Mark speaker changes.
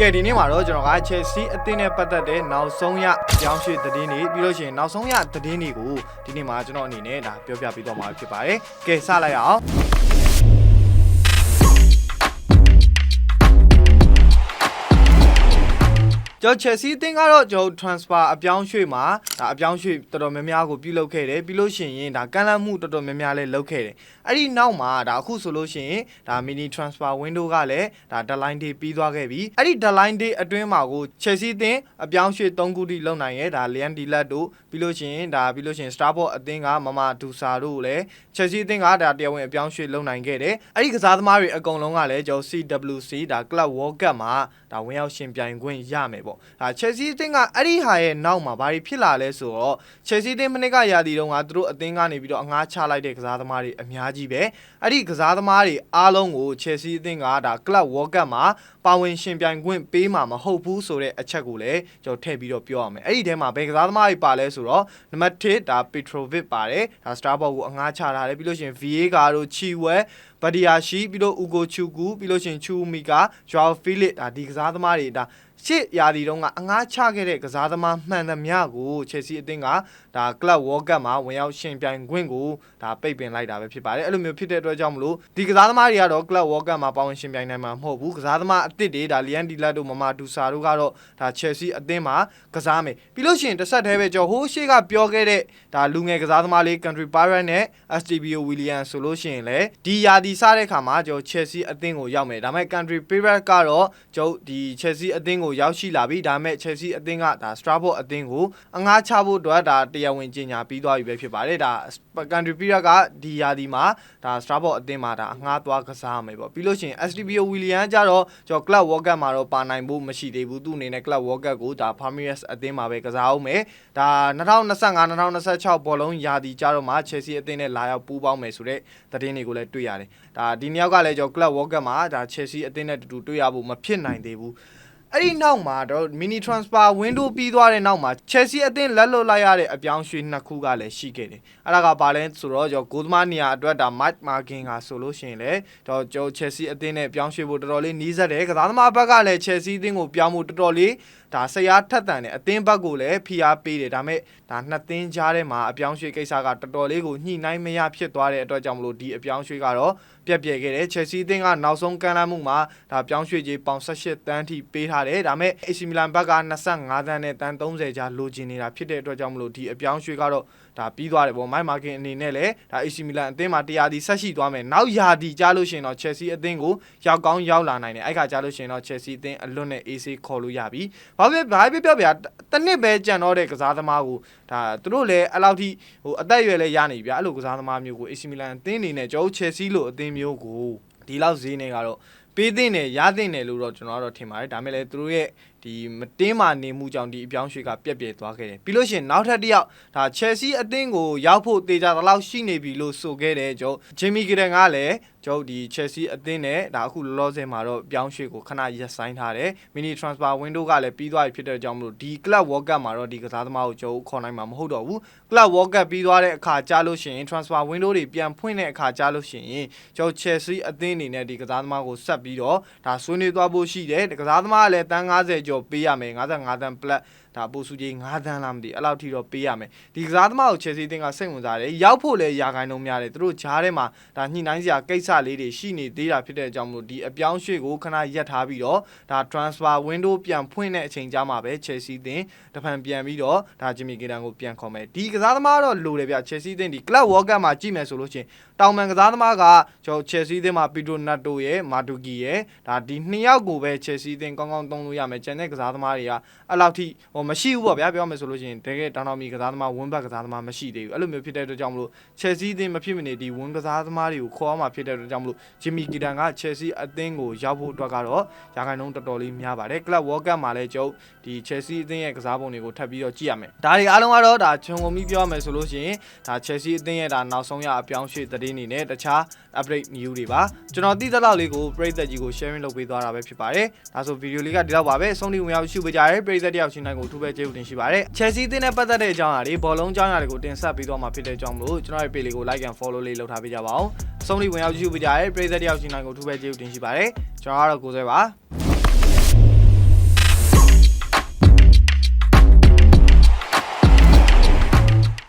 Speaker 1: ကဲဒီနေ့မှာတော့ကျွန်တော်က Chelsea အသင်းနဲ့ပတ်သက်တဲ့နောက်ဆုံးရကြောင်းရွှေသတင်းတွေပြီးလို့ရှိရင်နောက်ဆုံးရသတင်းတွေကိုဒီနေ့မှာကျွန်တော်အနေနဲ့ဒါပြောပြပေးသွားမှာဖြစ်ပါတယ်။ကဲစလိုက်အောင် ကျော် Chelsea အသင်းကတော့ကျွန်တော် transfer အပြောင်းရွှေ့မှာဒါအပြောင်းရွှေ့တော်တော်များများကိုပြုလုပ်ခဲ့တယ်ပြီးလို့ရှိရင်ဒါကန့်လန့်မှုတော်တော်များများလည်းလုပ်ခဲ့တယ်အဲ့ဒီနောက်မှာဒါအခုဆိုလို့ရှိရင်ဒါ mini transfer window ကလည်းဒါ deadline day ပြီးသွားခဲ့ပြီအဲ့ဒီ deadline day အတွင်းမှာကို Chelsea အသင်းအပြောင်းရွှေ့3ခုထိလုပ်နိုင်ရဲ့ဒါ Liam Delap တို့ပြီးလို့ရှိရင်ဒါပြီးလို့ရှိရင် Starboard အသင်းကမမဒူဆာတို့လည်း Chelsea အသင်းကဒါတရားဝင်အပြောင်းရွှေ့လုပ်နိုင်ခဲ့တယ်အဲ့ဒီကစားသမားတွေအကုန်လုံးကလည်းကျွန်တော် CWC ဒါ Club World Cup မှာ ဒါဝင်ရောက်ရှင်ပြိုင်ခွင့်ရမယ်ပေါ့ဒါ Chelsea အသင်းကအဲ့ဒီဟာရဲ့နောက်မှာဘာတွေဖြစ်လာလဲဆိုတော့ Chelsea အသင်းမနစ်ကရာသီတုန်းကသူတို့အသင်းကနေပြီးတော့အငှားချလိုက်တဲ့ကစားသမားတွေအများကြီးပဲအဲ့ဒီကစားသမားတွေအားလုံးကို Chelsea အသင်းကဒါ Club World Cup မှာပါဝင်ရှင်ပြိုင်ခွင့်ပေးမှာမဟုတ်ဘူးဆိုတဲ့အချက်ကိုလည်းကျွန်တော်ထည့်ပြီးတော့ပြောရမယ်အဲ့ဒီထဲမှာဘယ်ကစားသမားတွေပါလဲဆိုတော့နံပါတ်1ဒါ Petrovic ပါတယ်ဒါ Starboard ကိုအငှားချထားတယ်ပြီးလို့ရှိရင် VA တို့ Chilwell ဗဒီယာရှိပြီးတော့ဥကိုချူကူပြီးလို့ရှိရင်ချူမီကာဂျွာဖီလစ်ဒါဒီကစားသမားတွေဒါ ရှစ်ရာသီတုန်းကအငှားချခဲ့တဲ့ကစားသမားမှန်သမျှကိုချယ်ဆီအသင်းကဒါ Club World Cup မှာဝင်ရောက်ရှင်ပြိုင်ခွင့်ကိုဒါပိတ်ပင်လိုက်တာပဲဖြစ်ပါတယ်အဲ့လိုမျိုးဖြစ်တဲ့အတွက်ကြောင့်မလို့ဒီကစားသမားတွေကတော့ Club World Cup မှာပါဝင်ရှင်ပြိုင်နိုင်မှာမဟုတ်ဘူးကစားသမားအသစ်တွေဒါလီယန်ဒီလတ်တို့မမာဒူဆာတို့ကတော့ဒါချယ်ဆီအသင်းမှာကစားမယ်ပြီးလို့ရှိရင်တစ်ဆက်တည်းပဲကျွန်တော်ဟိုးရှေ့ကပြောခဲ့တဲ့ဒါလူငယ်ကစားသမားလေး Country Pirate နဲ့ STBO William ဆိုလို့ရှိရင်လည်းဒီယာဒီစတဲ့ခါမှာကျွန်တော် Chelsea အသင်းကိုရောက်မယ်ဒါပေမဲ့ Country Pirate ကတော့ကျွန်တော်ဒီ Chelsea အသင်းကိုရောက်ရှိလာပြီဒါပေမဲ့ Chelsea အသင်းကဒါ Strasbourg အသင်းကိုအငှားချဖို့အတွက်ဒါတရားဝင်ကြေညာပြီးသွားပြီပဲဖြစ်ပါတယ်ဒါ Country Pirate ကဒီယာဒီမှာဒါ Strasbourg အသင်းမှာဒါအငှားသွားကစားမယ်ပေါ့ပြီးလို့ရှိရင် STBO William ကျတော့ကျွန်တော် Club World Cup မှာတော့ပါနိုင်ဖို့မရှိသေးဘူးသူ့အနေနဲ့ Club World Cup ကိုဒါ Palmeiras အသင်းမှာပဲကစားအောင်မယ်ဒါ2025 2026ဘောလုံးယာဒီကျတော့မှ Chelsea အသင်းနဲ့လာရောက်ပူးပေါင်းမယ်ဆိုတဲ့သတင်းတွေကိုလည်းတွေ့ရတယ်ဒါဒီနှစ်ယောက်ကလည်းကျွန်တော် Club World Cup မှာဒါ Chelsea အသင်းနဲ့တူတူတွေ့ရဖို့မဖြစ်နိုင်သေးဘူး အဲ့ဒီနောက်မှာတော့ mini transfer window ပြီးသွားတဲ့နောက်မှာ Chelsea အသင်းလက်လွတ်လိုက်ရတဲ့အပြောင်းရွှေ့နှစ်ခုကလည်းရှိခဲ့တယ်။အဲ့ဒါကဘာလဲဆိုတော့ကျွန်တော်ဂိုးသမားနေရာအတွက်ဒါ Mike Markin ကဆိုလို့ရှိရင်လေကျွန်တော်ကျွန်တော် Chelsea အသင်းနဲ့ပြောင်းရွှေ့ဖို့တော်တော်လေးနီးစပ်တယ်။ကစားသမားဘက်ကလည်း Chelsea အသင်းကိုပြောင်းဖို့တော်တော်လေးဒါဆရာထက်တန်တယ်အသင်းဘက်ကိုလည်းဖိအားပေးတယ်ဒါပေမဲ့ဒါနှစ်သင်းကြားထဲမှာအပြောင်းရွှေ့ကိစ္စကတော်တော်လေးကိုညှိနှိုင်းမရဖြစ်သွားတဲ့အတွက်ကြောင့်မလို့ဒီအပြောင်းရွှေ့ကတော့ပြက်ပြဲခဲ့တယ် Chelsea အသင်းကနောက်ဆုံးကမ်းလှမ်းမှုမှာဒါပြောင်းရွှေ့ကြီးပေါင်18တန်းထိပေးထားတယ်ဒါပေမဲ့ AC Milan ဘက်က25တန်းနဲ့တန်း30ကြားလိုချင်နေတာဖြစ်တဲ့အတွက်ကြောင့်မလို့ဒီအပြောင်းရွှေ့ကတော့ဒါပြီးသွားတယ်ပေါ့မိုက်မာကင်အနေနဲ့လည်းဒါ AC Milan အသင်းမှာတရားဒီဆက်ရှိသွားမယ်နောက်ယာဒီကြားလို့ရှိရင်တော့ Chelsea အသင်းကိုရောက်ကောင်းရောက်လာနိုင်တယ်အဲ့ခါကြားလို့ရှိရင်တော့ Chelsea အသင်းအလွတ်နဲ့ AC ခေါ်လို့ရပြီဘာဖြစ်ဘာဖြစ်ပြောပြတနစ်ပဲကြံတော့တဲ့ကစားသမားကိုဒါသူတို့လည်းအဲ့လောက်ထိဟိုအသက်အရွယ်လည်းရနေပြီအဲ့လိုကစားသမားမျိုးကို AC Milan အသင်းအနေနဲ့ကျွန်တော် Chelsea လို့အသင်းမျိုးကိုဒီလောက်ဈေးနေကတော့ ပေးသင့်တယ်ရသင့်တယ်လို့တော့ကျွန်တော်ကတော့ထင်ပါတယ်ဒါပေမဲ့လည်းသူတို့ရဲ့ဒီမတင်းမာနေမှုကြောင့်ဒီအပြောင်းရွှေ့ကပြက်ပြဲသွားခဲ့တယ်ပြီးလို့ရှိရင်နောက်ထပ်တစ်ယောက်ဒါ Chelsea အသင်းကိုရောက်ဖို့တေချာတော့ရှိနေပြီလို့ဆိုခဲ့တယ်ကျွန်တော် Jimmy Gidan ကလည်းကျွန်တော်ဒီ Chelsea အသင်းနဲ့ဒါအခုလောလောဆယ်မှာတော့ပြောင်းရွှေ့ကိုခဏရပ်ဆိုင်းထားတယ် mini transfer window ကလည်းပြီးသွားပြီဖြစ်တဲ့ကြောင့်မလို့ဒီ Club World Cup မှာတော့ဒီကစားသမားကိုကျွန်တော်ခေါ်နိုင်မှာမဟုတ်တော့ဘူး Club World Cup ပြီးသွားတဲ့အခါကြားလို့ရှိရင် transfer window တွေပြန်ဖွင့်တဲ့အခါကြားလို့ရှိရင်ကျွန်တော် Chelsea အသင်းအနေနဲ့ဒီကစားသမားကိုဆက်ပြီးတော့ဒါဆွေးနွေးသွားဖို့ရှိတယ်ဒီကစားသမားကလည်းတန်း90ကျော်ပေးရမယ်55တန်း plus ဒါပိုစုကြီး9တန်းလားမသိအဲ့လောက်ထိတော့ပေးရမယ်ဒီကစားသမားကို Chelsea တင်းကစိတ်ဝင်စားတယ်ရောက်ဖို့လည်းရာခိုင်နှုန်းများတယ်သူတို့ဂျားထဲမှာဒါညှိနှိုင်းစရာကိစ္စလေးတွေရှိနေသေးတာဖြစ်တဲ့အကြောင်းမလို့ဒီအပြောင်းရွှေ့ကိုခဏရပ်ထားပြီးတော့ဒါ transfer window ပြန်ဖွင့်တဲ့အချိန်ကြာမှာပဲ Chelsea တင်းတဖန်ပြန်ပြီးတော့ဒါ Jimmy Gidan ကိုပြန်ခေါ်မယ်ဒီကစားသမားတော့လိုတယ်ဗျ Chelsea တင်းဒီ Club World Cup မှာကြည့်မယ်ဆိုလို့ချင်းတောင်ပန်ကစားသမားကကျွန်တော် Chelsea တင်းမှာ Pedro Neto ရဲ့ Madugi ရဲ့ဒါဒီနှစ်ယောက်ကိုပဲ Chelsea တင်းကောင်းကောင်းသုံးလို့ရမယ်ကျန်တဲ့ကစားသမားတွေကအဲ့လောက်ထိဟိုမရှိဘူးပေါ့ဗျာပြောမယ်ဆိုလို့ရှိရင်တကယ်တောင်တော်မီကစားသမားဝင်းဘက်ကစားသမားမရှိသေးဘူးအဲ့လိုမျိုးဖြစ်တဲ့အတွက်ကြောင့်မလို့ Chelsea အသင်းမဖြစ်မနေဒီဝင်းကစားသမားတွေကိုခေါ်အောင်မှာဖြစ်တဲ့အတွက်ကြောင့်မလို့ Jimmy Gidan က Chelsea အသင်းကိုရောက်ဖို့အတွက်ကတော့ရာခိုင်နှုန်းတော်တော်လေးများပါတယ် Club World Cup မှာလည်းကျုပ်ဒီ Chelsea အသင်းရဲ့ကစားပုံတွေကိုထပ်ပြီးတော့ကြည့်ရမယ်ဒါတွေအားလုံးကတော့ဒါခြုံငုံပြီးပြောရမယ်ဆိုလို့ရှိရင်ဒါ Chelsea အသင်းရဲ့ဒါနောက်ဆုံးရအပြောင်းရွှေ့သတင်းတွေနဲ့တခြား update new တွေပါကျွန်တော်သိသလောက်လေးကိုပရိသတ်ကြီးကို sharing လုပ်ပေးသွားတာပဲဖြစ်ပါတယ်ဒါဆိုဗီဒီယိုလေးကဒီလောက်ပါပဲအဆုံးထိဝင်ရောက်ရှုပေးကြရပရိသတ်တယောက်ချင်းတိုင်းကိုအထူးပဲကျေးဇူးတင်ရှိပါတယ် Chelsea အသင်းနဲ့ပတ်သက်တဲ့အကြောင်းအရာတွေဘောလုံးအကြောင်းအရာတွေကိုတင်ဆက်ပေးသွားမှာဖြစ်တဲ့အကြောင်းမလို့ကျွန်တော်ရဲ့ page လေးကို like and follow လေးလုပ်ထားပေးကြပါအောင်အဆုံးထိဝင်ရောက်ရှုပေးကြရပရိသတ်တယောက်ချင်းတိုင်းကိုအထူးပဲကျေးဇူးတင်ရှိပါတယ်ကျွန်တော်ကတော့ကိုယ်ဆွဲပါ